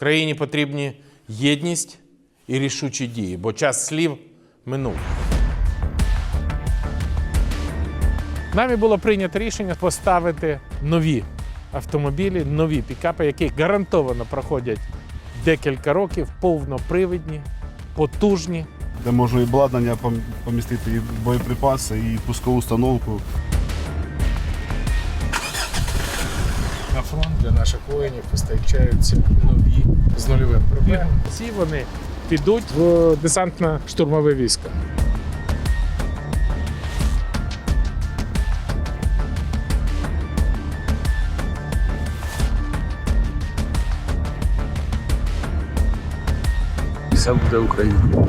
Країні потрібні єдність і рішучі дії, бо час слів минув. Нами було прийнято рішення поставити нові автомобілі, нові пікапи, які гарантовано проходять декілька років, повнопривідні, потужні. де можна і обладнання помістити, і боєприпаси, і пускову установку. На фронт для наших воїнів постачаються нові з нульовим проблемом. Ці вони підуть в десантно-штурмове військо. Все буде Україна.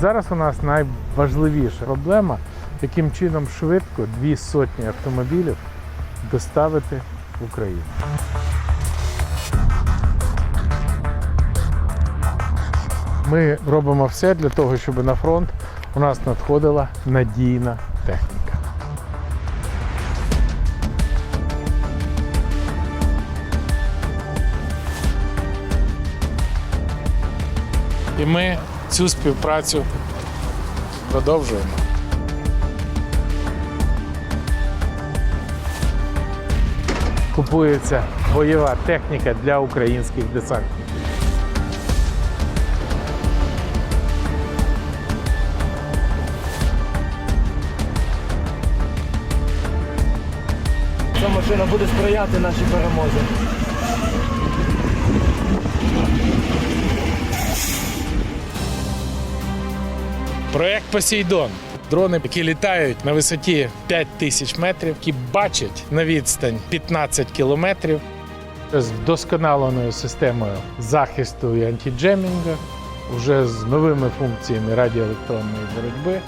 Зараз у нас найважливіша проблема, яким чином швидко дві сотні автомобілів доставити в Україну. Ми робимо все для того, щоб на фронт у нас надходила надійна техніка. І ми цю співпрацю продовжуємо. Купується бойова техніка для українських десантників. Ця машина буде сприяти нашій перемозі. Проект Посейдон. Дрони, які літають на висоті 5 тисяч метрів, які бачать на відстань 15 кілометрів з вдосконаленою системою захисту і антиджемінгу, вже з новими функціями радіоелектронної боротьби.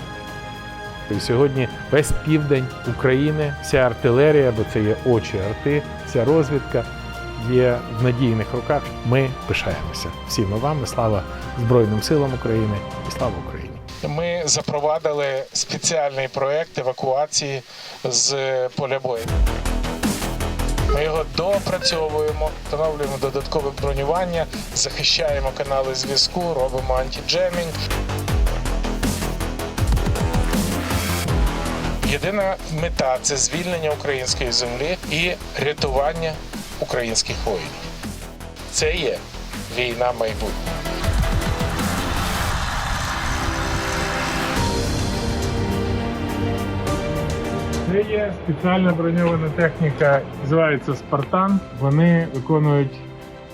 І сьогодні весь південь України, вся артилерія, бо це є очі арти, вся розвідка є в надійних руках. Ми пишаємося всіма вами. Слава Збройним силам України і слава Україні! Ми запровадили спеціальний проект евакуації з поля бою. Ми його доопрацьовуємо, встановлюємо додаткове бронювання, захищаємо канали зв'язку, робимо антиджемінг. Єдина мета це звільнення української землі і рятування українських воїнів. Це є війна майбутнього. Це є спеціальна броньована техніка, називається Спартан. Вони виконують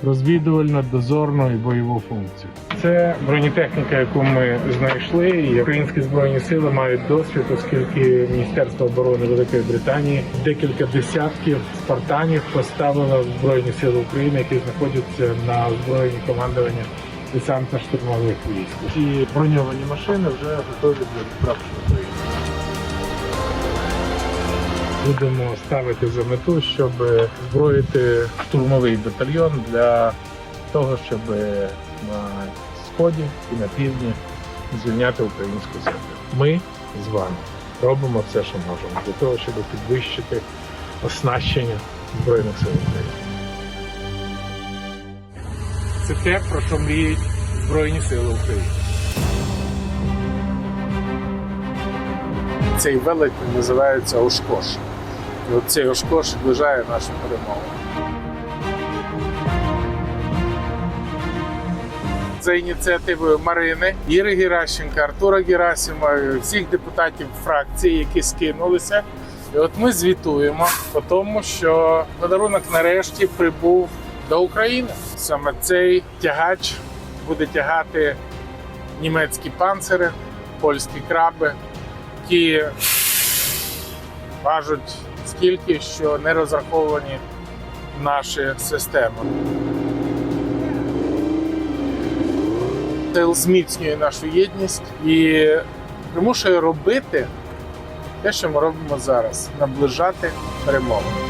розвідувально дозорну і бойову функцію. Це бронетехніка, яку ми знайшли, і українські збройні сили мають досвід, оскільки Міністерство оборони Великої Британії декілька десятків спартанів поставило в збройні сили України, які знаходяться на озброєнні командування десантно-штурмових військ. Ці броньовані машини вже готові для відправки будемо ставити за мету, щоб зброїти штурмовий батальйон для того, щоб на сході і на півдні звільняти українську землю. Ми з вами робимо все, що можемо, для того, щоб підвищити оснащення Збройних сил України. Це те, про що мріють Збройні Сили України. Цей велетень називається Ошкош. Цей Ошкош наближає нашу перемогу. За ініціативою Марини, Іри Геращенка, Артура Герасима, всіх депутатів фракції, які скинулися. І от ми звітуємо по тому, що подарунок нарешті прибув до України. Саме цей тягач буде тягати німецькі панцири, польські краби, які важать стільки, що не розраховані наші системи. Це зміцнює нашу єдність і примушує робити те, що ми робимо зараз наближати перемогу.